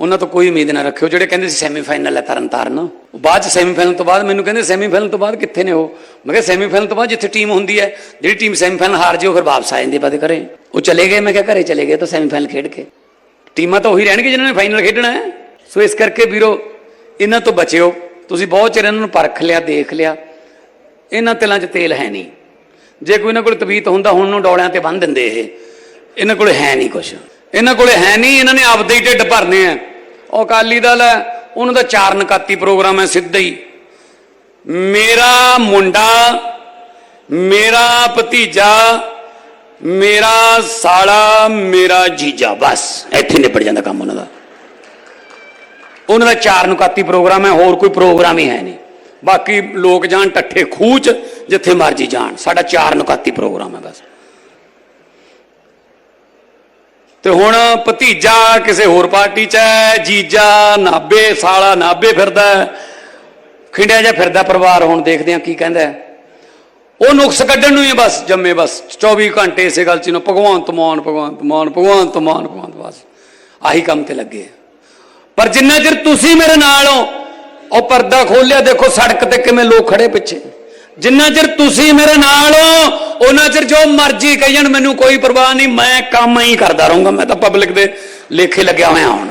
ਉਹਨਾਂ ਤੋਂ ਕੋਈ ਉਮੀਦ ਨਾ ਰੱਖਿਓ। ਜਿਹੜੇ ਕਹਿੰਦੇ ਸੀ ਸੈਮੀਫਾਈਨਲ ਹੈ ਤਰਨ ਤਾਰਨ ਉਹ ਬਾਅਦ ਚ ਸੈਮੀਫਾਈਨਲ ਤੋਂ ਬਾਅਦ ਮੈਨੂੰ ਕਹਿੰਦੇ ਸੈਮੀਫਾਈਨਲ ਤੋਂ ਬਾਅਦ ਕਿੱਥੇ ਨੇ ਉਹ? ਮੈਂ ਕਿਹਾ ਸੈਮੀਫਾਈਨਲ ਤੋਂ ਬਾਅਦ ਜਿੱਥੇ ਟੀਮ ਹੁੰਦੀ ਹੈ, ਜਿਹੜੀ ਟੀਮ ਸੈਮੀਫਾਈਨਲ ਹਾਰ ਜੇ ਉਹ ਫਿਰ ਵਾਪਸ ਆ ਜਾਂਦੀ ਹੈ ਬਾਅਦ ਘਰੇ। ਉਹ ਚਲੇ ਗਏ, ਮੈਂ ਕਿਹਾ ਘਰੇ ਚਲੇ ਗਏ ਤਾਂ ਸੈਮੀਫਾਈਨਲ ਖੇਡ ਕੇ। ਟੀਮਾਂ ਤਾਂ ਉਹੀ ਰਹਿਣਗੇ ਜਿਨ੍ਹਾਂ ਨੇ ਫਾਈਨਲ ਖੇਡਣਾ ਹੈ। ਸੋ ਇਸ ਕਰਕੇ ਵੀਰੋ, ਇਹਨਾਂ ਤੋਂ ਬਚਿਓ। ਤੁਸੀਂ ਬਹੁਤ ਚਿਰ ਇਹਨਾਂ ਨੂੰ ਪਰਖ ਲਿਆ, ਦੇਖ ਲਿਆ। ਇਹਨਾਂ ਤਿਲਾਂ 'ਚ ਤੇਲ ਹੈ ਨਹੀਂ। ਜੇ ਕੋਈ ਇਹਨਾਂ ਕੋਲ ਤਬੀਤ ਹੁੰਦਾ, ਹੁਣ ਨੂੰ ਡੋਲਿਆਂ ਤੇ ਬੰਨ ਦਿੰਦੇ ਇਹ। ਇਹਨਾਂ ਕੋਲ ਹੈ ਨਹੀਂ ਕੁਝ ਇਹਨਾਂ ਕੋਲ ਹੈ ਨਹੀਂ, ਇਹਨਾਂ ਨੇ ਆਪਦੇ ਹੀ ਢਿੱਡ ਭਰਨੇ ਆ। ਉਹ ਅਕਾਲੀ ਦਲ ਹੈ, ਉਹਨਾਂ ਦਾ ਚਾਰ ਨਕਾਤੀ ਪ੍ਰੋਗਰਾਮ ਹੈ ਸਿੱਧਾ ਹੀ। ਮੇਰਾ ਮੁੰਡਾ, ਮੇਰਾ ਭਤੀਜਾ, ਮੇਰਾ ਸਾਲਾ, ਮੇਰਾ ਜੀਜਾ, ਬਸ, ਇੱਥੇ ਨਿਪਟ ਜਾਂਦਾ ਕੰਮ ਉਹਨਾਂ ਦਾ। ਉਹਨਾਂ ਦਾ ਚਾਰ ਨੁਕਾਤੀ ਪ੍ਰੋਗਰਾਮ ਹੈ, ਹੋਰ ਕੋਈ ਪ੍ਰੋਗਰਾਮ ਹੀ ਹੈ ਨਹੀਂ। ਬਾਕੀ ਲੋਕ ਜਾਣ ਟੱਠੇ ਖੂਚ, ਜਿੱਥੇ ਮਰਜ਼ੀ ਜਾਣ, ਸਾਡਾ ਚਾਰ ਨੁਕਾਤੀ ਪ੍ਰੋਗਰਾਮ ਹੈ ਬਸ। ਤੇ ਹੁਣ ਭਤੀਜਾ ਕਿਸੇ ਹੋਰ ਪਾਰਟੀ 'ਚ ਹੈ, ਜੀਜਾ ਨਾਬੇ ਸਾਲਾ ਨਾਬੇ ਫਿਰਦਾ ਖਿੰਡਿਆ ਜਿਹਾ ਫਿਰਦਾ ਪਰਿਵਾਰ, ਹੁਣ ਦੇਖਦੇ ਆ ਕੀ ਕਹਿੰਦਾ ਉਹ ਨੁਕਸ ਕੱਢਣ ਨੂੰ ਹੀ ਹੈ ਬਸ, ਜੰਮੇ ਬਸ। 24 ਘੰਟੇ ਇਸੇ ਗੱਲ 'ਚ ਨੂੰ ਭਗਵੰਤ ਮਾਨ ਭਗਵੰਤ ਮਾਨ ਭਗਵੰਤ ਮਾਨ ਭਗਵੰਤ ਬਸ। ਆਹੀ ਕੰਮ ਤੇ ਲੱਗੇ ਆ। ਪਰ ਜਿੰਨਾ ਚਿਰ ਤੁਸੀਂ ਮੇਰੇ ਨਾਲ ਹੋ, ਉਹ ਪਰਦਾ ਖੋਲਿਆ ਦੇਖੋ ਸੜਕ ਤੇ ਕਿਵੇਂ ਲੋਕ ਖੜੇ ਪਿੱਛੇ। ਜਿੰਨਾ ਚਿਰ ਤੁਸੀਂ ਮੇਰੇ ਨਾਲ ਹੋ, ਉਹਨਾਂ ਚਿਰ ਜੋ ਮਰਜ਼ੀ ਕਹੀ ਜਾਣ ਮੈਨੂੰ ਕੋਈ ਪਰਵਾਹ ਨਹੀਂ, ਮੈਂ ਕੰਮ ਹੀ ਕਰਦਾ ਰਹੂੰਗਾ। ਮੈਂ ਤਾਂ ਪਬਲਿਕ ਦੇ ਲੇਖੇ ਲੱਗਿਆ ਹੋਇਆ ਹੁਣ।